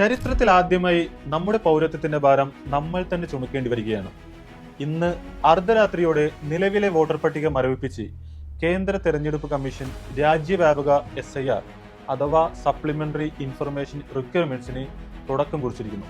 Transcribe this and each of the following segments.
ചരിത്രത്തിൽ ആദ്യമായി നമ്മുടെ പൗരത്വത്തിന്റെ ഭാരം നമ്മൾ തന്നെ ചുമക്കേണ്ടി വരികയാണ്. ഇന്ന് അർദ്ധരാത്രിയോടെ നിലവിലെ വോട്ടർ പട്ടിക മരവിപ്പിച്ച് കേന്ദ്ര തെരഞ്ഞെടുപ്പ് കമ്മീഷൻ രാജ്യവ്യാപക എസ് ഐ ആർ അഥവാ സപ്ലിമെന്ററി ഇൻഫർമേഷൻ റിക്വയർമെന്റ്സിന് തുടക്കം കുറിച്ചിരിക്കുന്നു.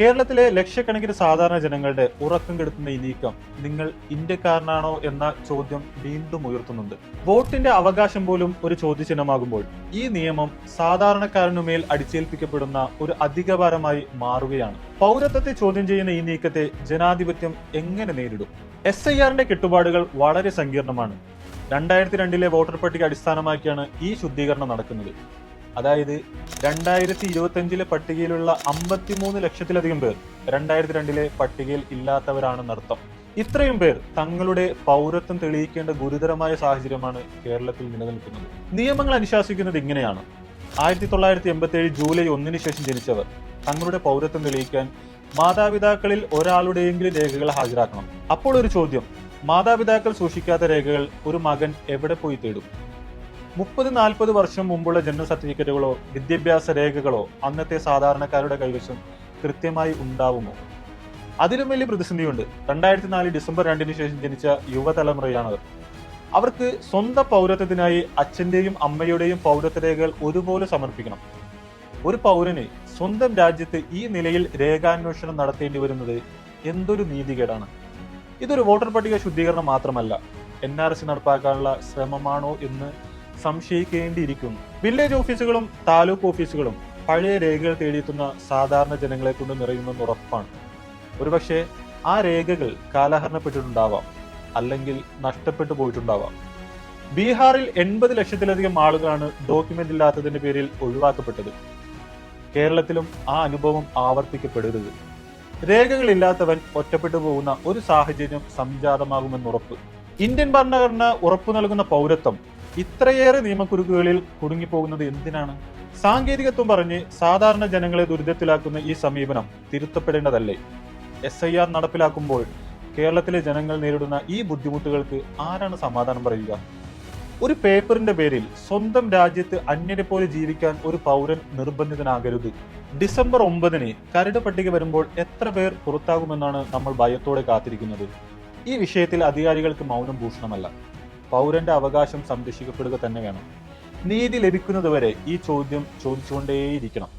കേരളത്തിലെ ലക്ഷക്കണക്കിന് സാധാരണ ജനങ്ങളുടെ ഉറക്കം കെടുത്തുന്ന ഈ നീക്കം നിങ്ങൾ ഇന്ത്യക്കാരനാണോ എന്ന ചോദ്യം വീണ്ടും ഉയർത്തുന്നുണ്ട്. വോട്ടിന്റെ അവകാശം പോലും ഒരു ചോദ്യചിഹ്നമാകുമ്പോൾ ഈ നിയമം സാധാരണക്കാരനുമേൽ അടിച്ചേൽപ്പിക്കപ്പെടുന്ന ഒരു അധികഭാരമായി മാറുകയാണ്. പൗരത്വത്തെ ചോദ്യം ചെയ്യുന്ന ഈ നീക്കത്തെ ജനാധിപത്യം എങ്ങനെ നേരിടും? എസ് ഐ ആറിന്റെ കെട്ടുപാടുകൾ വളരെ സങ്കീർണമാണ്. രണ്ടായിരത്തി രണ്ടിലെ വോട്ടർ പട്ടിക അടിസ്ഥാനമാക്കിയാണ് ഈ ശുദ്ധീകരണം നടക്കുന്നത്. അതായത് രണ്ടായിരത്തി ഇരുപത്തിയഞ്ചിലെ പട്ടികയിലുള്ള അമ്പത്തിമൂന്ന് ലക്ഷത്തിലധികം പേർ രണ്ടായിരത്തി രണ്ടിലെ പട്ടികയിൽ ഇല്ലാത്തവരാണെന്നർത്ഥം ഇത്രയും പേർ തങ്ങളുടെ പൗരത്വം തെളിയിക്കേണ്ട ഗുരുതരമായ സാഹചര്യമാണ് കേരളത്തിൽ നിലനിൽക്കുന്നത്. നിയമങ്ങൾ അനുശാസിക്കുന്നത് ഇങ്ങനെയാണ്. ആയിരത്തി തൊള്ളായിരത്തി എൺപത്തി ഏഴ് ജൂലൈ ഒന്നിന് ശേഷം ജനിച്ചവർ തങ്ങളുടെ പൗരത്വം തെളിയിക്കാൻ മാതാപിതാക്കളിൽ ഒരാളുടെയെങ്കിലും രേഖകൾ ഹാജരാക്കണം. അപ്പോൾ ഒരു ചോദ്യം മാതാപിതാക്കൾ സൂക്ഷിക്കാത്ത രേഖകൾ ഒരു മകൻ എവിടെ പോയി തേടും? മുപ്പത് നാൽപ്പത് വർഷം മുമ്പുള്ള ജനന സർട്ടിഫിക്കറ്റുകളോ വിദ്യാഭ്യാസ രേഖകളോ അന്നത്തെ സാധാരണക്കാരുടെ കൈവശം കൃത്യമായി ഉണ്ടാവുമോ? അതിലും വലിയ പ്രതിസന്ധിയുണ്ട്. രണ്ടായിരത്തി നാല് ഡിസംബർ രണ്ടിന് ശേഷം ജനിച്ച യുവതലമുറയാണവർ. അവർക്ക് സ്വന്തം പൗരത്വത്തിനായി അച്ഛന്റെയും അമ്മയുടെയും പൗരത്വ രേഖകൾ ഒരുപോലെ സമർപ്പിക്കണം. ഒരു പൗരന് സ്വന്തം രാജ്യത്ത് ഈ നിലയിൽ രേഖാന്വേഷണം നടത്തേണ്ടി വരുന്നത് എന്തൊരു നീതികേടാണ്? ഇതൊരു വോട്ടർ പട്ടിക ശുദ്ധീകരണം മാത്രമല്ല എൻ ആർ സി നടപ്പാക്കാനുള്ള ശ്രമമാണോ എന്ന് സംശയിക്കേണ്ടിയിരിക്കുന്നു. വില്ലേജ് ഓഫീസുകളും താലൂക്ക് ഓഫീസുകളും പഴയ രേഖകൾ തേടിയെത്തുന്ന സാധാരണ ജനങ്ങളെ കൊണ്ട് നിറയുമെന്ന് ഉറപ്പാണ്. ഒരുപക്ഷെ ആ രേഖകൾ കാലഹരണപ്പെട്ടിട്ടുണ്ടാവാം അല്ലെങ്കിൽ നഷ്ടപ്പെട്ടു പോയിട്ടുണ്ടാവാം. ബീഹാറിൽ എൺപത് ലക്ഷത്തിലധികം ആളുകളാണ് ഡോക്യുമെന്റ് ഇല്ലാത്തതിന്റെ പേരിൽ ഒഴിവാക്കപ്പെട്ടത്. കേരളത്തിലും ആ അനുഭവം ആവർത്തിക്കപ്പെടരുത്. രേഖകളില്ലാത്തവൻ ഒറ്റപ്പെട്ടു പോകുന്ന ഒരു സാഹചര്യം സംജാതമാകുമെന്നുറപ്പ്. ഇന്ത്യൻ ഭരണഘടന ഉറപ്പു നൽകുന്ന പൗരത്വം ഇത്രയേറെ നിയമക്കുരുക്കുകളിൽ കുടുങ്ങിപ്പോകുന്നത് എന്തിനാണ്? സാങ്കേതികത്വം പറഞ്ഞ് സാധാരണ ജനങ്ങളെ ദുരിതത്തിലാക്കുന്ന ഈ സമീപനം തിരുത്തപ്പെടേണ്ടതല്ലേ? എസ് ഐ ആർ നടപ്പിലാക്കുമ്പോൾ കേരളത്തിലെ ജനങ്ങൾ നേരിടുന്ന ഈ ബുദ്ധിമുട്ടുകൾക്ക് ആരാണ് സമാധാനം പറയുക? ഒരു പേപ്പറിന്റെ പേരിൽ സ്വന്തം രാജ്യത്ത് അന്യരെ പോലെ ജീവിക്കാൻ ഒരു പൗരൻ നിർബന്ധിതനാകരുത്. ഡിസംബർ ഒമ്പതിന് കരട് പട്ടിക വരുമ്പോൾ എത്ര പേർ പുറത്താകുമെന്നാണ് നമ്മൾ ഭയത്തോടെ കാത്തിരിക്കുന്നത്. ഈ വിഷയത്തിൽ അധികാരികൾക്ക് മൗനം ഭൂഷണമല്ല. പൗരന്റെ അവകാശം സംരക്ഷിക്കപ്പെടുക തന്നെ വേണം. നീതി ലഭിക്കുന്നതുവരെ ഈ ചോദ്യം ചോദിച്ചുകൊണ്ടേയിരിക്കണം.